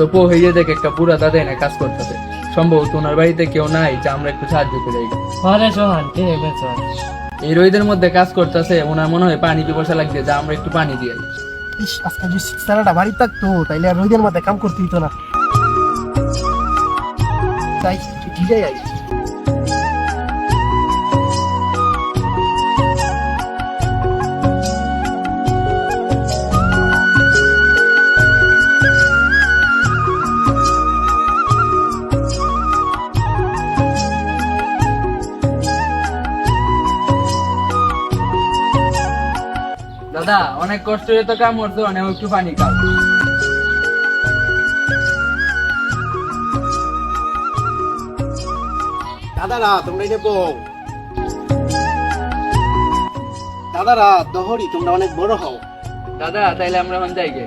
তো পো হইয়ে দেখে একটা পুরা দাদা এনে কাজ করতেছে সম্ভবত ওনার বাড়িতে কেউ নাই যে আমরা একটু সাহায্য করে। হরে সোহান কে বেচো এই রোহিতের মধ্যে কাজ করতেছে ওনার মনে হয় পানি পিপাসা লাগছে যা আমরা একটু পানি দিয়ে। ইস আজকে যদি সিক্সারাটা বাড়ি থাকতো তাইলে আর রোহিতের মধ্যে কাম করতে দিত না তাই ঠিক যাই দাদা অনেক কষ্ট হয়ে তো কাম করতো অনেক একটু পানি খাও। দাদারা তোমরা এটা বউ। দাদারা দহরি তোমরা অনেক বড় হও। দাদা তাইলে আমরা এখন যাই গে।